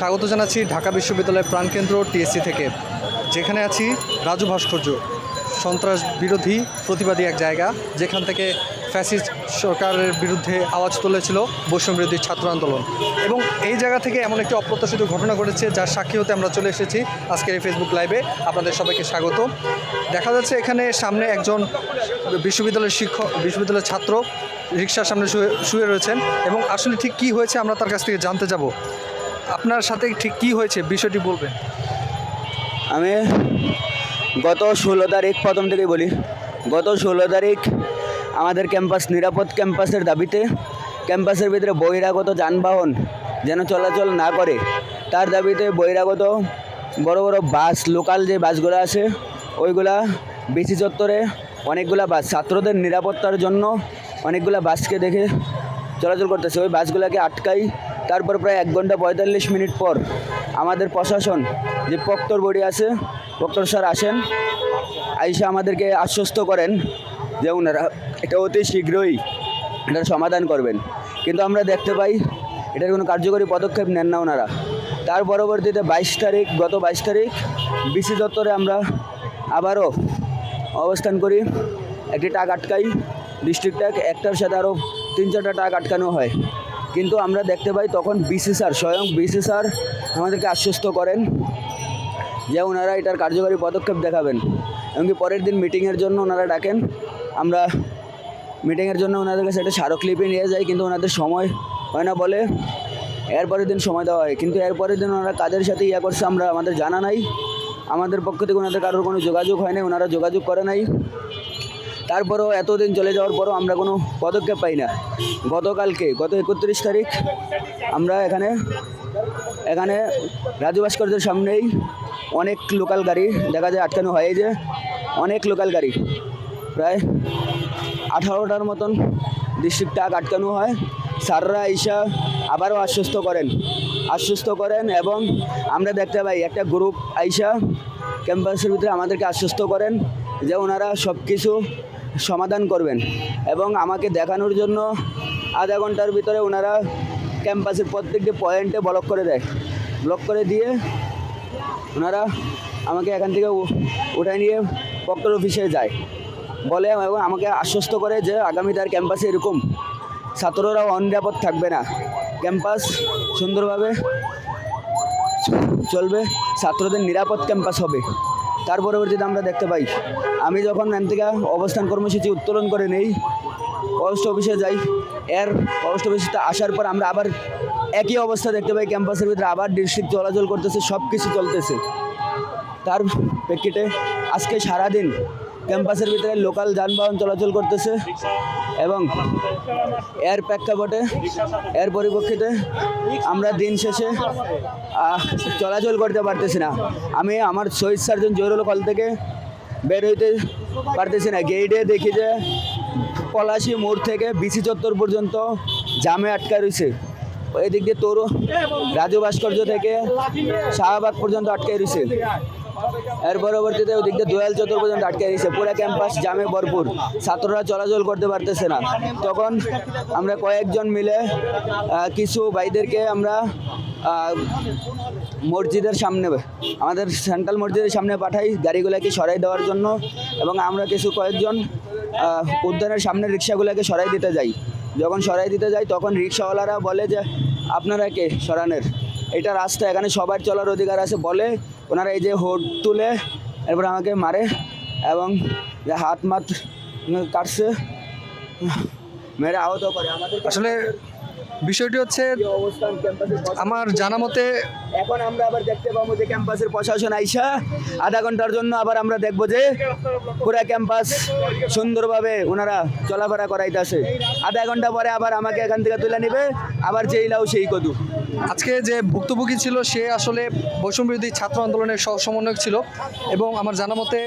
স্বাগত জানাচ্ছি ঢাকা বিশ্ববিদ্যালয়ের প্রাণকেন্দ্র টিএসসি থেকে, যেখানে আছি রাজু ভাস্কর্য, সন্ত্রাস বিরোধী প্রতিবাদী এক জায়গা, যেখান থেকে ফ্যাসিস্ট সরকারের বিরুদ্ধে আওয়াজ তুলেছিল বৈষম্য বিরোধী ছাত্র আন্দোলন। এবং এই জায়গা থেকে এমন একটি অপ্রত্যাশিত ঘটনা ঘটেছে, যার সাক্ষী হতে আমরা চলে এসেছি আজকের এই ফেসবুক লাইভে আপনাদের সবাইকে স্বাগত। দেখা যাচ্ছে এখানে সামনে একজন বিশ্ববিদ্যালয়ের শিক্ষক, বিশ্ববিদ্যালয়ের ছাত্র, রিক্সার সামনে শুয়ে শুয়ে রয়েছেন। এবং আসলে ঠিক কী হয়েছে আমরা তার কাছ থেকে জানতে যাব। আপনার সাথে ঠিক কী হয়েছে? বিষয়টি বলবেন। আমি গত ষোলো তারিখ প্রথম থেকেই বলি, গত ষোলো তারিখ আমাদের ক্যাম্পাস, নিরাপদ ক্যাম্পাসের দাবিতে ক্যাম্পাসের ভিতরে বহিরাগত যানবাহন যেন চলাচল না করে, তার দাবিতে বহিরাগত বড় বড় বাস, লোকাল যে বাসগুলো আছে, ওইগুলা বিসি চত্বরে অনেকগুলা বাস, ছাত্রদের নিরাপত্তার জন্য অনেকগুলা বাসকে দেখে চলাচল করতেছে। ওই বাসগুলোকে আটকাই তারপর প্রায় এক ঘণ্টা পঁয়তাল্লিশ মিনিট পর আমাদের প্রশাসন যে প্রক্টর বডি আছে, প্রক্টর স্যার আসেন, আইসা আমাদেরকে আশ্বস্ত করেন যে ওনারা এটা অতি শীঘ্রই এটার সমাধান করবেন। কিন্তু আমরা দেখতে পাই এটার কোনো কার্যকরী পদক্ষেপ নেন না ওনারা তার পরবর্তীতে বাইশ তারিখ, গত বাইশ তারিখ বিসি দপ্তরে আমরা আবারও অবস্থান করি। একটি টাক আটকাই ডিস্ট্রিক্ট ট্যাগ একটার সাথে আরও তিন, চারটা টাক আটকানো হয়। কিন্তু আমরা দেখতে পাই তখন বিসি স্যার স্বয়ং বিসি স্যার আমাদেরকে আশ্বস্ত করেন যে ওনারা এটার কার্যকরী পদক্ষেপ দেখাবেন। এমনকি পরের দিন মিটিংয়ের জন্য ওনারা ডাকেন। আমরা মিটিংয়ের জন্য ওনাদের কাছে একটা স্মারকলিপি নিয়ে যাই, কিন্তু ওনাদের সময় হয় না বলে এর পরের দিন সময় দেওয়া হয়। কিন্তু এর পরের দিন ওনারা কাদের সাথে ইয়া করছে আমরা আমাদের জানা নাই। আমাদের পক্ষ থেকে ওনাদের কারোর কোনো যোগাযোগ হয় নাই, ওনারা যোগাযোগ করে নাই। তারপরেও এতদিন চলে যাওয়ার পরও আমরা কোনো পদক্ষেপ পাই না। গতকালকে, গত একত্রিশ তারিখ আমরা এখানে এখানে রাজু ভাস্করদের সামনেই অনেক লোকাল গাড়ি দেখা যায় আটকানো হয়। যে অনেক লোকাল গাড়ি, প্রায় আঠারোটার মতন ডিস্ট্রিক্ট টাক আটকানো হয়। স্যাররা ঈশা আবারও আশ্বস্ত করেন আশ্বস্ত করেন এবং আমরা দেখতে পাই একটা গ্রুপ আইসা ক্যাম্পাসের ভিতরে আমাদেরকে আশ্বস্ত করেন যে ওনারা সব কিছু সমাধান করবেন এবং আমাকে দেখানোর জন্য আধা ঘণ্টার ভিতরে ওনারা ক্যাম্পাসের প্রত্যেকটি পয়েন্টে ব্লক করে দেয়। ব্লক করে দিয়ে ওনারা আমাকে এখান থেকে উঠায় নিয়ে প্রক্টর অফিসে যায়। বলে এবং আমাকে আশ্বস্ত করে যে আগামী তার ক্যাম্পাসে এরকম ছাত্ররাও অনিরাপদ থাকবে না। ক্যাম্পাস সুন্দরভাবে চলবে, ছাত্রদের নিরাপদ ক্যাম্পাস হবে। তার পরবর্তীতে আমরা দেখতে পাই, আমি যখন এখান থেকে অবস্থান কর্মসূচি উত্তোলন করে নেই ফরেস্ট অফিসে যাই, এর ফরেস্ট অফিসে আসার পর আমরা আবার একই অবস্থা দেখতে পাই ক্যাম্পাসের ভিতরে আবার ডিস্ট্রিক্ট চলাচল করতেছে সব কিছু চলতেছে। তার প্রেক্ষিতে আজকে সারাদিন ক্যাম্পাসের ভিতরে লোকাল যানবাহন চলাচল করতেছে এবং এর প্রেক্ষাপটে, এর পরিপ্রেক্ষিতে আমরা দিন শেষে চলাচল করতে পারতেছি না। আমি আমার শহীদ সার্জন জহিরুল কল থেকে বের হইতে পারতেছি না। গেইটে দেখি যে পলাশি মোড় থেকে বিসি চত্বর পর্যন্ত জামে আটকা রয়েছে এদিক দিয়ে তোর রাজু ভাস্কর্য থেকে শাহবাগ পর্যন্ত আটকে রয়েছে এর পরবর্তীতে ওদিক দিয়ে দোয়াল চত্বর পর্যন্ত আটকে দিয়েছে। পুরো ক্যাম্পাস জামে ভরপুর। ছাত্ররা চলাচল করতে পারতেছে না। তখন আমরা কয়েকজন মিলে কিছু ভাইদেরকে আমরা মসজিদের সামনে, আমাদের সেন্ট্রাল মসজিদের সামনে পাঠাই গাড়িগুলোকে সরাই দেওয়ার জন্য এবং আমরা কিছু কয়েকজন উদ্যানের সামনে রিক্সাগুলোকে সরাই দিতে যাই। যখন সরাই দিতে যাই, তখন রিক্সাওয়ালারা বলে যে, আপনারা কে? সরানের। এটা রাস্তা এখানে সবার চলার অধিকার আছে বলে ওনারা এই যে হোড তুলে এরপর আমাকে মারে এবং যে হাত মাত কাটছে মেরে আহত করে। আমাদের আসলে বিষয়টি হচ্ছে আমার জানা মতে এখন আমরা আবার দেখতে পাবো যে ক্যাম্পাসের প্রশাসন আইসা আধা ঘণ্টার জন্য আবার আমরা দেখব যে পুরা ক্যাম্পাস সুন্দরভাবে ওনারা চলাফেরা করাইতেছে। আধা ঘণ্টা পরে আবার আমাকে এখান থেকে তুলে নেবে আবার যেই লাও সেই কদু। আজকে যে ভুক্তভোগী ছিল, সে আসলে বৈষম্য বিরোধী ছাত্র আন্দোলনের সহ সমন্বয়ক ছিল এবং আমার জানা মতে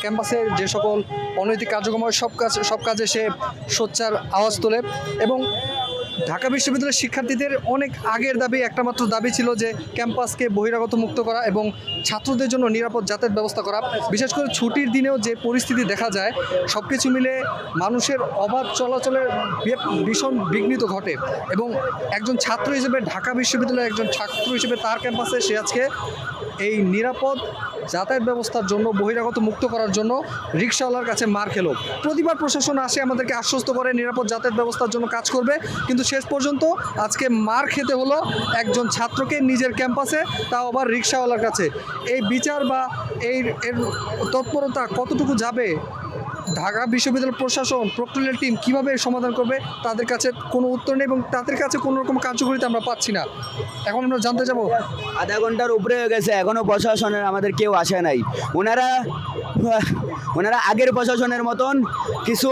ক্যাম্পাসের যে সকল অনৈতিক কার্যক্রম সব কাজ সব কাজে সে সোচ্চার আওয়াজ তোলে এবং ঢাকা বিশ্ববিদ্যালয়ের শিক্ষার্থীদের অনেক আগের দাবি, একটা মাত্র দাবি ছিল যে ক্যাম্পাসকে বহিরাগত মুক্ত করা এবং ছাত্রদের জন্য নিরাপদ যাতায়াত ব্যবস্থা করা। বিশেষ করে ছুটির দিনেও যে পরিস্থিতি দেখা যায় সব কিছু মিলে মানুষের অবাধ চলাচলের ভীষণ বিঘ্নিত ঘটে এবং একজন ছাত্র হিসেবে ঢাকা বিশ্ববিদ্যালয়ের একজন ছাত্র হিসেবে তার ক্যাম্পাসে সে আজকে এই নিরাপদ যাতায়াত ব্যবস্থার জন্য, বহিরাগত মুক্ত করার জন্য রিক্সাওয়ালার কাছে মার খেল। প্রতিবার প্রশাসন আসে আমাদেরকে আশ্বস্ত করে নিরাপদ যাতায়াত ব্যবস্থার জন্য কাজ করবে। কিন্তু শেষ পর্যন্ত আজকে মার খেতে হলো একজন ছাত্রকে নিজের ক্যাম্পাসে, তাও আবার রিক্সাওয়ালার কাছে। এই বিচার বা এই এর তৎপরতা কতটুকু যাবে ঢাকা বিশ্ববিদ্যালয় প্রশাসন প্রক্টোরিয়াল টিম কীভাবে সমাধান করবে, তাদের কাছে কোনো উত্তর নেই এবং তাদের কাছে কোনো রকম কার্যকরিতা আমরা পাচ্ছি না। এখন আমরা জানতে যাব আধা ঘণ্টার উপরে হয়ে গেছে এখনও প্রশাসনের আমাদের কেউ আসে নাই। ওনারা ওনারা আগের প্রশাসনের মতন কিছু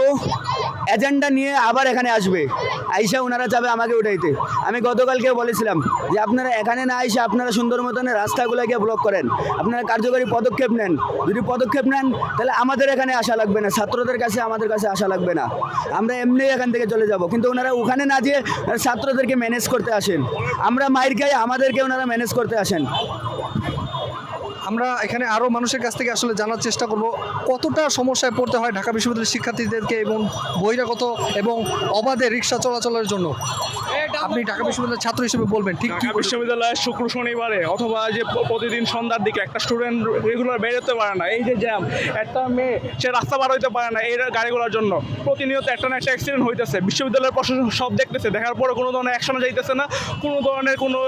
এজেন্ডা নিয়ে আবার এখানে আসবে। আইসা ওনারা যাবে আমাকে উঠাইতে। আমি গতকালকে বলেছিলাম যে আপনারা এখানে না আইসা আপনারা সুন্দর মতন রাস্তাগুলোকে ব্লক করেন। আপনারা কার্যকরী পদক্ষেপ নেন। যদি পদক্ষেপ নেন, তাহলে আমাদের এখানে আসা লাগবে না। ছাত্রদের কাছে, আমাদের কাছে আসা লাগবে না। আমরা এমনি এখান থেকে চলে যাব। কিন্তু ওনারা ওখানে না যেয়ে ছাত্রদেরকে ম্যানেজ করতে আসেন। আমরা মাইর খাই, আমাদেরকে ওনারা ম্যানেজ করতে আসেন। আমরা এখানে আরও মানুষের কাছ থেকে আসলে জানার চেষ্টা করব, কতটা সমস্যায় পড়তে হয় ঢাকা বিশ্ববিদ্যালয়ের শিক্ষার্থীদেরকে এবং বহিরাগত এবং অবাধে রিক্সা চলাচলের জন্য? আপনি ঢাকা বিশ্ববিদ্যালয়ের ছাত্র হিসেবে বলবেন ঠিক কি ঢাকা বিশ্ববিদ্যালয়ে শুক্র শনিবারে অথবা যে প্রতিদিন সন্ধ্যার দিকে একটা স্টুডেন্ট রেগুলার বেরোতে পারে না। এই যে জ্যাম একটা মেয়ে সে রাস্তা পার হইতে পারে না এই গাড়িগুলোর জন্য। প্রতিনিয়ত একটা না একটা অ্যাক্সিডেন্ট হইতেছে। বিশ্ববিদ্যালয়ের প্রশাসন সব দেখতেছে দেখার পরে কোনো ধরনের অ্যাকশনে যাইতেছে না কোনো ধরনের কোনো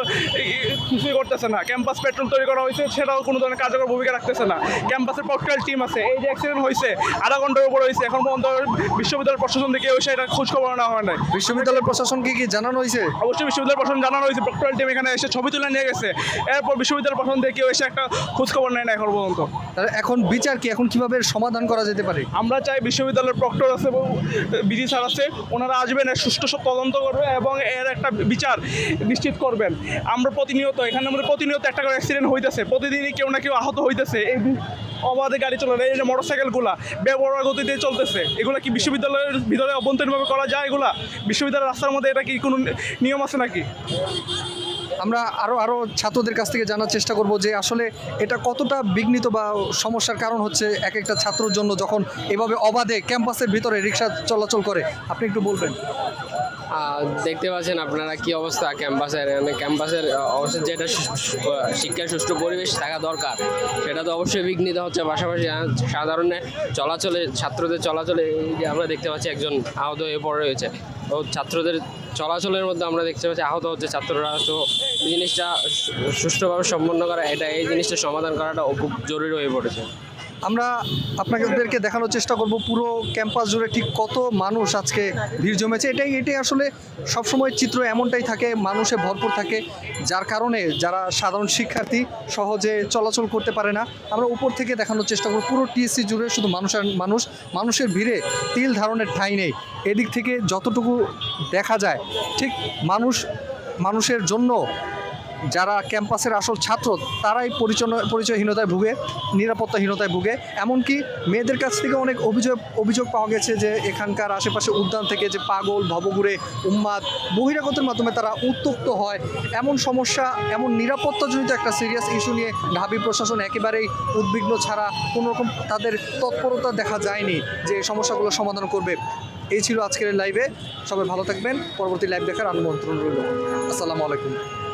কিছুই করতেছে না। ক্যাম্পাস পেট্রোল তৈরি করা হয়েছে সেটাও কোনো ধরনের কার্যকর ভূমিকা রাখতেছে না। ক্যাম্পাসের পক্টাল টিম আছে এই যে অ্যাক্সিডেন্ট হয়েছে আধা ঘণ্টার উপরে হয়েছে এখন পর্যন্ত বিশ্ববিদ্যালয় প্রশাসন থেকে ওই সেটা খোঁজ খবর নেওয়া হয় নাই। বিশ্ববিদ্যালয় প্রশাসনকে কি কি জানানো হয়েছে? অবশ্যই বিশ্ববিদ্যালয় প্রশাসন জানানো হয়েছে। প্রক্টোরিয়াল টিম এখানে এসে ছবি তুলে নিয়ে গেছে। এরপর বিশ্ববিদ্যালয় প্রশাসন থেকে কেউ এসে একটা খোঁজখবর নেয় না এখন পর্যন্ত। তাহলে এখন বিচার কি? এখন কীভাবে সমাধান করা যেতে পারে? আমরা চাই বিশ্ববিদ্যালয়ের প্রক্টর আছে এবং বিধি স্যার আছে ওনারা আসবেন সুষ্ঠু সব তদন্ত করবে এবং এর একটা বিচার নিশ্চিত করবেন। আমরা প্রতিনিয়ত এখানে আমাদের প্রতিনিয়ত একটা করে অ্যাক্সিডেন্ট হইতেছে। প্রতিদিনই কেউ না কেউ আহত হইতেছে। এই অবাধে গাড়ি চলে এই যে মোটর সাইকেলগুলা বেবড়া গতিতে চলতেছে, এগুলো কি বিশ্ববিদ্যালয়ের ভিতরে অভ্যন্তরীণভাবে করা যায় এগুলা? বিশ্ববিদ্যালয়ের রাস্তার মধ্যে এটা কি কোনো নিয়ম আছে নাকি? আমরা আরও আরও ছাত্রদের কাছ থেকে জানার চেষ্টা করব যে আসলে এটা কতটা বিঘ্নিত বা সমস্যার কারণ হচ্ছে এক একটা ছাত্রর জন্য যখন এভাবে অবাধে ক্যাম্পাসের ভিতরে রিক্সা চলাচল করে। আপনি একটু বলবেন। দেখতে পাচ্ছেন আপনারা কি অবস্থা ক্যাম্পাসের? মানে ক্যাম্পাসের অবস্থা যেটা শিক্ষার সুষ্ঠু পরিবেশ থাকা দরকার, সেটা তো অবশ্যই বিঘ্নিত হচ্ছে। পাশাপাশি সাধারণে চলাচলে, ছাত্রদের চলাচলে আমরা দেখতে পাচ্ছি একজন আহত হয়ে পড়ে রয়েছে। ও ছাত্রদের চলাচলের মধ্যে আমরা দেখতে পাচ্ছি আহত হচ্ছে ছাত্ররা। তো জিনিসটা সুষ্ঠুভাবে সম্পন্ন করা, এটা এই জিনিসটা সমাধান করাটা খুব জরুরি হয়ে পড়েছে। আমরা আপনাদেরকে দেখানোর চেষ্টা করব, পুরো ক্যাম্পাস জুড়ে ঠিক কত মানুষ আজকে ভিড় জমেছে। এটাই এটাই আসলে সবসময় চিত্র এমনটাই থাকে, মানুষে ভরপুর থাকে, যার কারণে যারা সাধারণ শিক্ষার্থী সহজে চলাচল করতে পারে না। আমরা উপর থেকে দেখানোর চেষ্টা করব, পুরো টিএসসি জুড়ে শুধু মানুষ আর মানুষ, মানুষের ভিড়ে তিল ধারণের ঠাঁই নেই। এদিক থেকে যতটুকু দেখা যায়, ঠিক মানুষ, মানুষের জন্য যারা ক্যাম্পাসের আসল ছাত্র, তারাই পরিচয় পরিচয়হীনতায় ভুগে, নিরাপত্তাহীনতায় ভুগে। এমনকি মেয়েদের কাছ থেকে অনেক অভিযোগ অভিযোগ পাওয়া গেছে যে এখানকার আশেপাশে উদ্যান থেকে যে পাগল, ভবঘুরে উন্মাদ বহিরাগতের মাধ্যমে তারা উত্তক্ত হয়। এমন সমস্যা, এমন নিরাপত্তাজনিত একটা সিরিয়াস ইস্যু নিয়ে ঢাবি প্রশাসন একেবারেই উদ্বিগ্ন ছাড়া কোনো রকম তাদের তৎপরতা দেখা যায়নি যে সমস্যাগুলো সমাধান করবে। এই ছিল আজকের লাইভে সবাই ভালো থাকবেন। পরবর্তী লাইভ দেখার অনুমন্ত্রণ রইল। আসসালামু আলাইকুম।